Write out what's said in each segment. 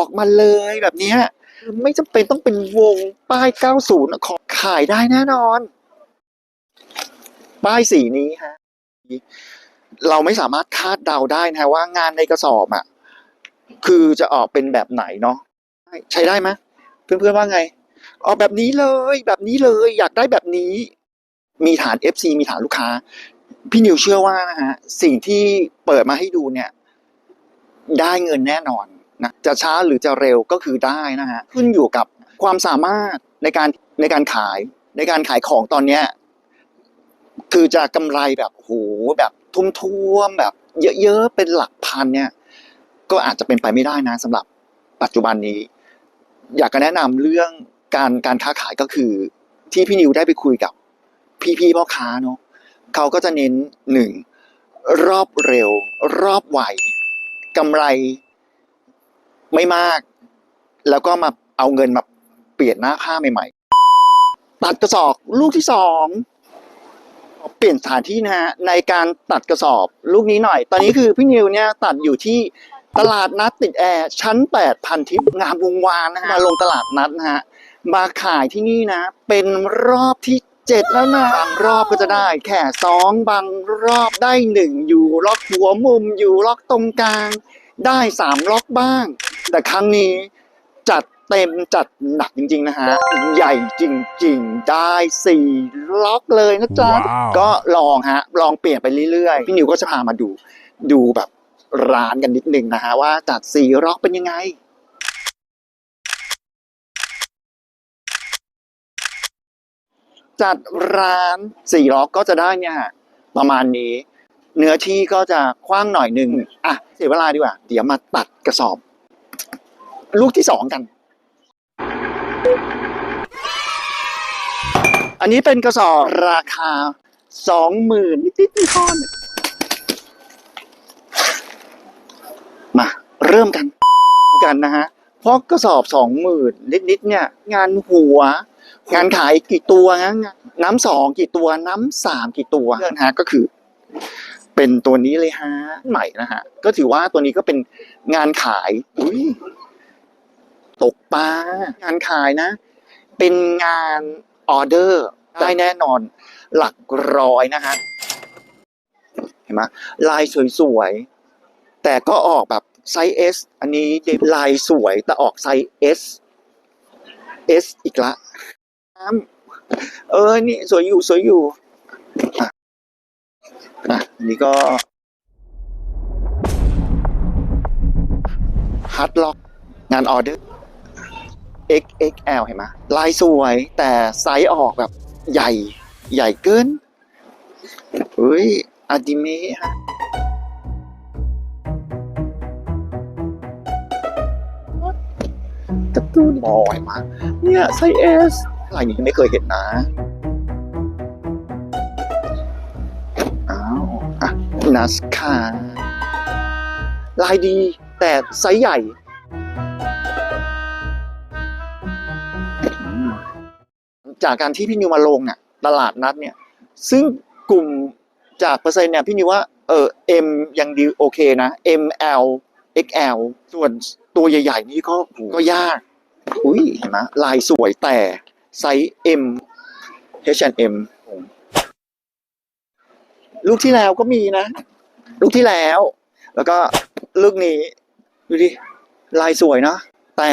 อกมาเลยแบบเนี้ยไม่จำเป็นต้องเป็นวงป้าย 90 ของขายได้แน่นอน ป้ายสีนี้ฮะ เราไม่สามารถคาดเดาได้นะว่างานในกระสอบอะ คือจะออกเป็นแบบไหนเนาะใช้ได้ไหมเพื่อนๆว่าไง ออกแบบนี้เลย แบบนี้เลย อยากได้แบบนี้ มีฐาน FC มีฐานลูกค้า พี่นิวเชื่อว่านะฮะ สิ่งที่เปิดมาให้ดูเนี่ย ได้เงินแน่นอน นะจะช้าหรือจะเร็วก็คือได้นะฮะขึ้นอยู่กับความสามารถในการในการขายในการขายของตอนเนี้ยคือจะกำไรแบบโหแบบทุ่มๆแบบ เยอะๆเป็นหลักพันเนี่ยก็อาจจะเป็นไปไม่ได้นะสำหรับปัจจุบันนี้ อยากจะแนะนำเรื่องการการค้าขายก็คือ ที่พี่นิวได้ไปคุยกับ พี่ๆพ่อค้าเนาะเขาก็จะเน้นหนึ่งรอบเร็ว รอบไวกำไร ไม่มาก แล้วก็มาเอาเงินมาเปลี่ยนหน้าผ้าใหม่ ๆ ตัดกระสอบลูกที่สองเปลี่ยนสถานที่นะฮะในการตัดกระสอบลูกนี้หน่อย ตอนนี้คือพี่นิวเนี่ยตัดอยู่ที่ตลาดนัดติดแอร์ชั้นแปดพันทิพย์งามวงวานนะฮะมาลงตลาดนัดนะฮะมาขายที่นี่นะ เป็นรอบที่เจ็ดแล้วนะบางรอบก็จะได้แค่สองบางรอบได้หนึ่งอยู่ล็อกหัวมุมอยู่ล็อกตรงกลาง ได้สามล็อกบ้าง แต่ครั้งนี้จัดเต็มจัดหนักจริง ๆ นะฮะ ใหญ่จริง ๆ ได้สี่ล็อกเลยนะจ๊ะ ว้าว ก็ลองฮะ ลองเปลี่ยนไปเรื่อยๆ พี่นิวก็จะพามาดูดูแบบร้านกันนิดนึงนะฮะ ว่าจัดสี่ล็อกเป็นยังไง จัดร้านสี่ล็อกก็จะได้เนี่ยฮะประมาณนี้ เนื้อที่ก็จะกว้างหน่อยหนึ่งอะเสียเวลาดีกว่า เดี๋ยวมาตัดกระสอบ ลูกที่สองกัน อันนี้เป็นกระสอบราคาสองหมื่นนิดๆท่อนมาเริ่มกันกันนะฮะเพราะกระสอบสองหมื่นนิดๆเนี่ย งานหัว งานขายกี่ตัวนะน้ำสองกี่ตัวน้ำสามกี่ตัวนะฮะก็คือ เป็นตัวนี้เลยฮะใหม่นะฮะก็ถือว่าตัวนี้ก็เป็นงานขายอุ้ย ตกปลางานขายนะ เป็นงานออเดอร์ได้แน่นอนหลักร้อยนะฮะเห็นไหมลายสวยๆ แต่ก็ออกแบบไซส์ S อันนี้ลายสวยแต่ออกไซส์ S S อีกละน้ำเออ นี่สวยอยู่สวยอยู่อะอะอันนี่ก็ฮัตล็อกงานออเดอร์ XXL เห็นไหมลายสวยแต่ไซส์ออกแบบใหญ่ใหญ่เกินเฮ้ยอาดิเมะฮะกร์ตูนบอยมาเนี่ยไซส์ S ลายนี้ไม่เคยเห็นนะอ้าวอะนัสคาลายดีแต่ไซส์ใหญ่ จากการที่พี่นิวมาลงเนี่ยตลาดนัดเนี่ย ซึ่งกลุ่มจากเปอร์เซ็นต์เนี่ยพี่นิวว่าเออ M ยังดีโอเคนะ M L XL ส่วนตัวใหญ่ ๆ นี่ก็ก็ยาก อุ้ยเห็นไหมลายสวยแต่ไซส์ M H&M ลูกที่แล้วก็มีนะ ลูกที่แล้ว แล้วก็ลูกนี้ ดูดิ ลายสวยเนาะแต่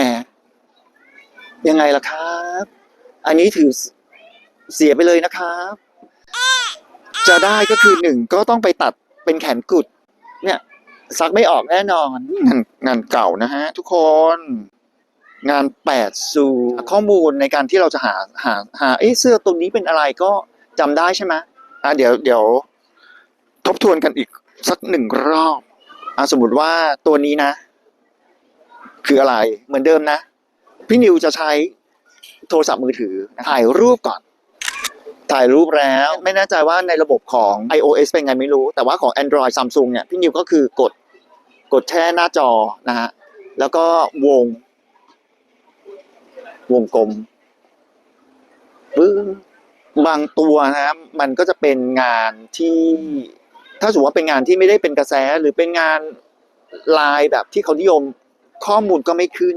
ยังไงล่ะครับ อันนี้ถือเสียไปเลยนะครับ จะได้ก็คือหนึ่งก็ต้องไปตัดเป็นแขนกุด เนี่ยซักไม่ออกแน่นอนงานงานเก่านะฮะทุกคน งานแปดซูข้อมูลในการที่เราจะหาหาหาเอ๊ะเสื้อตัวนี้เป็นอะไรก็จำได้ใช่ไหมอะเดี๋ยวเดี๋ยวทบทวนกันอีกสักหนึ่งรอบอะสมมติว่าตัวนี้นะ คืออะไรเหมือนเดิมนะ พี่นิวจะใช้ โทรศัพท์มือถือถ่ายรูปก่อน ถ่ายรูปแล้ว ไม่แน่ใจว่าในระบบของ iOS เป็นไงไม่รู้ แต่ว่าของ Android Samsung เนี่ยพี่นิวก็คือกดกดแช่หน้าจอนะฮะแล้วก็วง วงกลมปึ้งบางตัวนะครับมันก็จะเป็นงานที่ ถ้าสมมติว่าเป็นงานที่ไม่ได้เป็นกระแสหรือเป็นงานลายแบบที่เขานิยมข้อมูลก็ไม่ขึ้น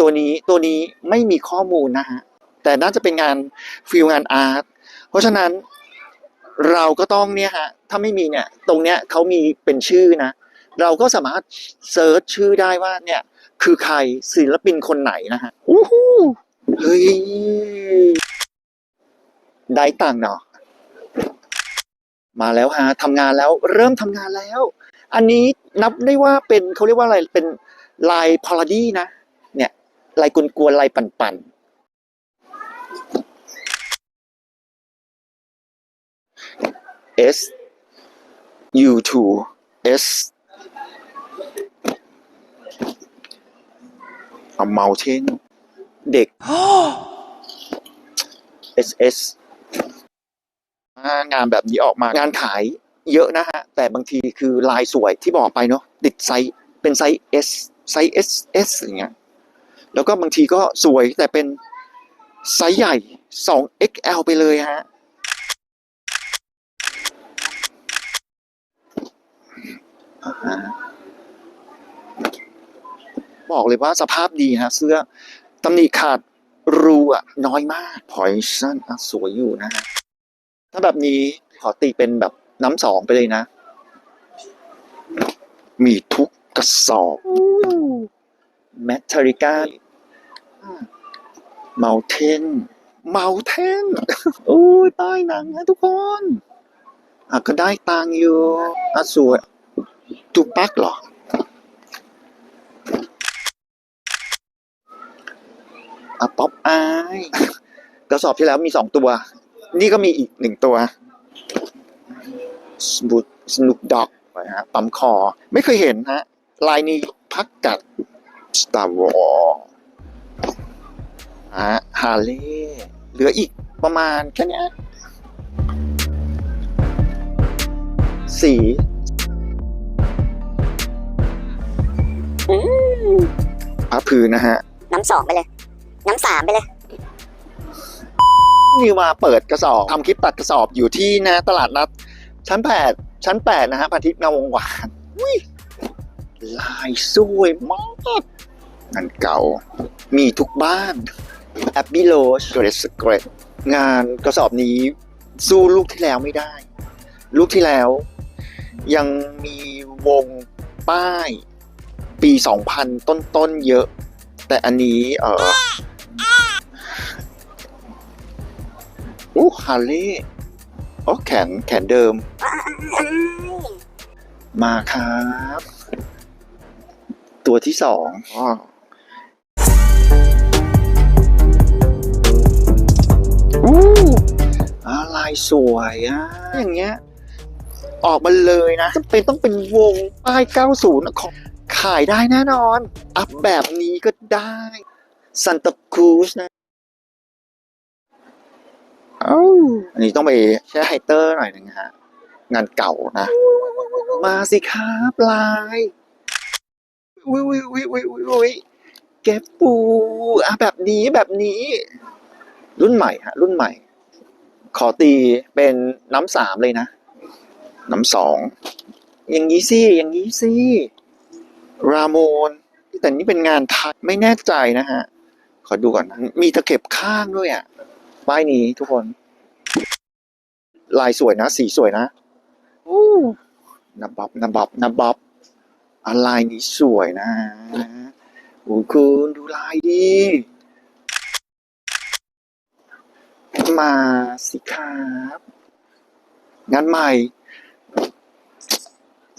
ตัวนี้ตัวนี้ไม่มีข้อมูลนะฮะแต่น่าจะเป็นงานฟิลงานอาร์ตเพราะฉะนั้นเราก็ต้องเนี่ยฮะถ้าไม่มีเนี่ยตรงเนี้ยเขามีเป็นชื่อนะ เราก็สามารถเซิร์ชชื่อได้ว่าเนี่ยคือใครศิลปินคนไหนนะฮะอู้หูเฮ้ยได้ตังค์เนาะมาแล้วฮะทำงานแล้วเริ่มทำงานแล้ว อันนี้นับได้ว่าเป็นเขาเรียกว่าอะไรเป็นลายพาราดี้นะเนี่ย ลายกวนๆลายปั่นๆ S U 2 S a mountain เด็ก S S งานแบบนี้ออกมางานขายเยอะนะฮะ แต่บางทีคือลายสวยที่บอกไปเนาะติดไซส์เป็นไซส์ S ไซส์ S S อย่างเงี้ย แล้วก็บางทีก็สวยแต่เป็นไซส์ใหญ่ 2 XL ไปเลยฮะอ่าฮะบอกเลยว่าสภาพดีฮะ เสื้อตำหนิขาดรูอะน้อยมากพอยชั่นอะสวยอยู่นะฮะ ถ้าแบบนี้ขอตีเป็นแบบน้ำสองไปเลยนะ มีทุกกระสอบแมทริกา เมาเทนเมาเทนโอ้ยป้ายหนังนะทุกคน อะก็ได้ตังค์อยู่อะสวยตูปักเหรอ อะป๊อปอายกระสอบที่แล้วมีสองตัว นี่ก็มีอีกหนึ่งตัวสนุกสนุกดอกนะฮะปั๊มคอ ไม่เคยเห็นฮะ ลายนี้พักกัด Star Wars ฮะ ฮาเล่เหลืออีกประมาณแค่เนี้ยสีอืมผ้าพื้นนะฮะ น้ำสองไปเลย น้ำสามไปเลย นิวมาเปิดกระสอบทำคลิปตัดกระสอบอยู่ที่หนะตลาดนัด ชั้นแปดชั้นแปดนะฮะพันทิพย์งามวงวานอุ้ยลายสวยมากงานเก่า มีทุกบ้าน แอบบิโลชเกรสเกรดงานกระสอบนี้สู้ลูกที่แล้วไม่ได้ ลูกที่แล้ว ยังมีวงป้ายปี 2000 ต้นๆเยอะ แต่อันนี้ เออโอ้ฮาร์เลย์โอ้แขนแขนเดิม มาครับ ตัวที่สองอ้อาลายสวยอะอย่างเงี้ย ออกมาเลยนะจำเป็นต้องเป็นวงป้าย 90อะของขายได้แน่นอน อัพแบบนี้ก็ได้ซันตาครูสนะเอ้าอันนี้ต้องไปแช่ไฮเตอร์หน่อยหนึงฮะ งานเก่านะ มาสิครับลายวิววิววิววิววิววิแกปปูอะแบบนี้แบบนี้ รุ่นใหม่ฮะ รุ่นใหม่ ขอตีเป็นน้ำสามเลยนะ น้ำสองอย่างนี้สิอย่างนี้สิราโมนแต่นี่เป็นงานไทยไม่แน่ใจนะฮะ ขอดูก่อนนะมีตะเข็บข้างด้วยอะป้ายนี้ทุกคน ลายสวยนะ สีสวยนะอู้นับบับนับบับนับบับอะลายนี้สวยนะโอ้ยคุณดูลายดี มาสิครับงานใหม่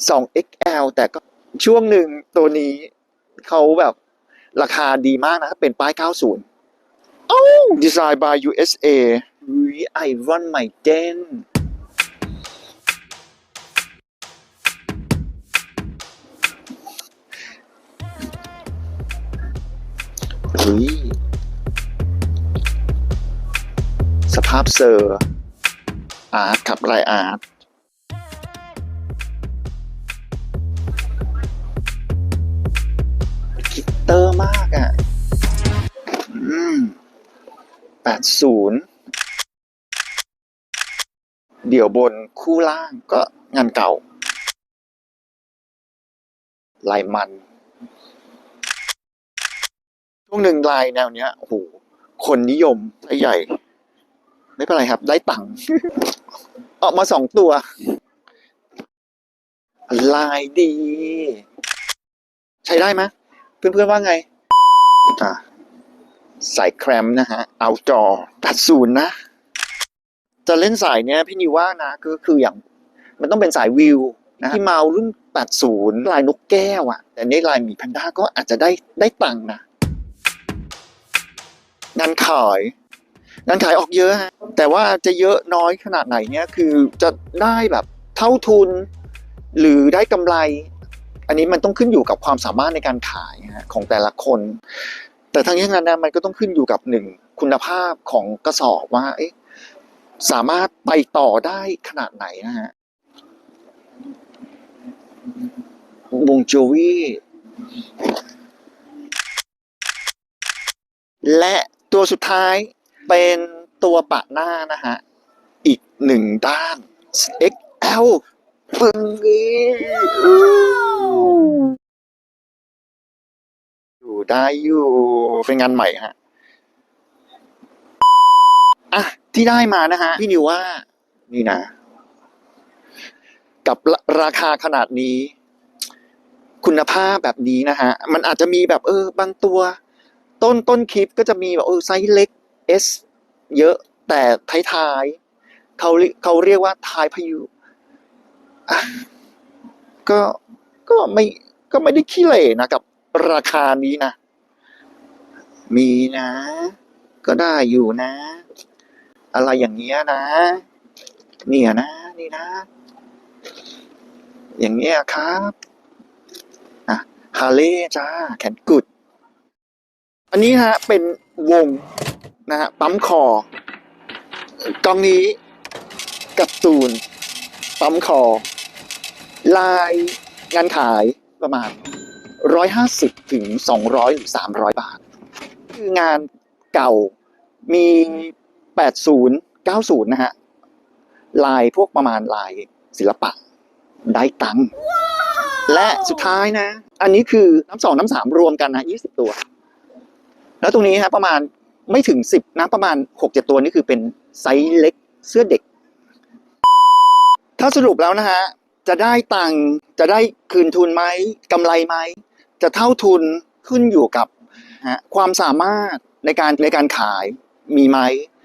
2XL แต่ก็ช่วงหนึ่งตัวนี้เขาแบบราคาดีมากนะเป็นป้าย 90 Designed by USA อุ๊ย I run my den อุ๊ย สภาพเซอร์อาร์ตครับลายอาร์ตคิตเตอร์มากอะแปดศูนย์เดี่ยวบนคู่ล่างก็งานเก่า ลายมันพวกหนึ่งลายแนวเนี้ยโอ้โหคนนิยมซส์ใหญ่ ไม่เป็นไรครับ ได้ตังค์ออกมาสองตัวลายดี ใช้ได้ไหมเพื่อนๆว่าไงอะสายแครมนะฮะ เอาจอตัดศูนย์นะ จะเล่นสายเนี้ยพี่นิวว่านะก็คืออย่าง มันต้องเป็นสายวิวนะที่เมารุ่น 80 ลายนกแก้วอะแต่นี่ลายหมีแพนด้าก็อาจจะได้ได้ตังค์นะงานขาย งานขายออกเยอะฮะแต่ว่าจะเยอะน้อยขนาดไหนเนี่ยคือจะได้แบบเท่าทุน หรือได้กำไร อันนี้มันต้องขึ้นอยู่กับความสามารถในการขายของแต่ละคน แต่ทั้งนี้ทั้งนั้นนะมันก็ต้องขึ้นอยู่กับหนึ่งคุณภาพของกระสอบว่าสามารถไปต่อได้ขนาดไหนนะฮะวงโจวีและตัวสุดท้าย เป็นตัวปะหน้านะฮะ อีกหนึ่งด้าน XL ปึ้งนี้อยู่ได้อยู่ เป็นงานใหม่ฮะ อะ ที่ได้มานะฮะ พี่นิวว่า นี่นะ กับราราคาขนาดนี้ คุณภาพแบบนี้นะฮะ มันอาจจะมีแบบเออบางตัว ต้นต้นคลิปก็จะมีแบบเออไซส์เล็ก S เยอะแต่ท้ายๆเขาเขาเรียกว่าท้ายพายุก็ก็ไม่ก็ไม่ได้ขี้เหร่นะกับราคานี้นะ มีนะ ก็ได้อยู่นะ อะไรอย่างเงี้ยนะเนี่ยนะ นี่นะ อย่างเงี้ยครับอะฮาเล่จ้าแขนกุด อันนี้ฮะ เป็นวง นะฮะปั๊มคอกองนี้กับตูน ปั๊มคอ ลายงานขายประมาณ 150ถึง200หรือ300 บาท คืองานเก่ามี 80 90 นะฮะ ลายพวกประมาณลายศิลปะ ได้ตังค์และสุดท้ายนะ อันนี้คือน้ำสองน้ำสามรวมกันนะ 20 ตัว แล้วตรงนี้ฮะประมาณ ไม่ถึง10นะประมาณ6-7ตัวนี่คือเป็นไซส์เล็กเสื้อเด็ก ถ้าสรุปแล้วนะฮะจะได้ตังค์จะได้คืนทุนไหมกำไรไหมจะเท่าทุนขึ้นอยู่กับฮะความสามารถในการในการขายมีไหม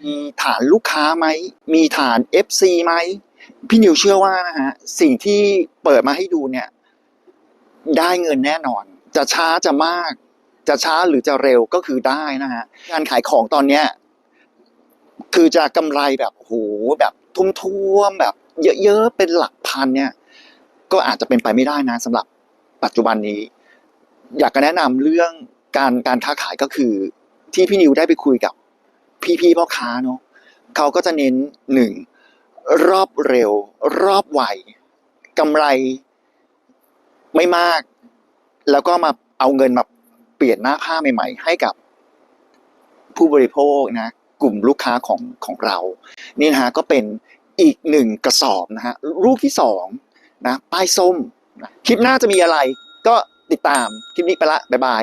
มีฐานลูกค้าไหมมีฐาน FC ไหมพี่นิวเชื่อว่านะฮะสิ่งที่เปิดมาให้ดูเนี่ย ได้เงินแน่นอน จะช้าจะมาก จะช้าหรือจะเร็วก็คือได้นะฮะการขายของตอนเนี้ยคือจะกำไรแบบโหแบบทุ่มๆแบบ เยอะๆเป็นหลักพันเนี่ย ก็อาจจะเป็นไปไม่ได้นะสำหรับปัจจุบันนี้ อยากจะแนะนำเรื่องการการค้าขายก็คือ ที่พี่นิวได้ไปคุยกับพี่ๆพ่อค้าเนาะเขาก็จะเน้นหนึ่งรอบเร็ว รอบไวกำไรไม่มาก แล้วก็มาเอาเงินมา ปลี่ยนหน้าผ้าใหม่ ๆ ให้กับผู้บริโภคนะ กลุ่มลูกค้าของของเรา นี่ฮะก็เป็นอีกหนึ่งกระสอบนะฮะลูกที่สองนะป้ายส้มนะคลิปหน้าจะมีอะไรก็ติดตามคลิปนี้ไปละบ๊ายบาย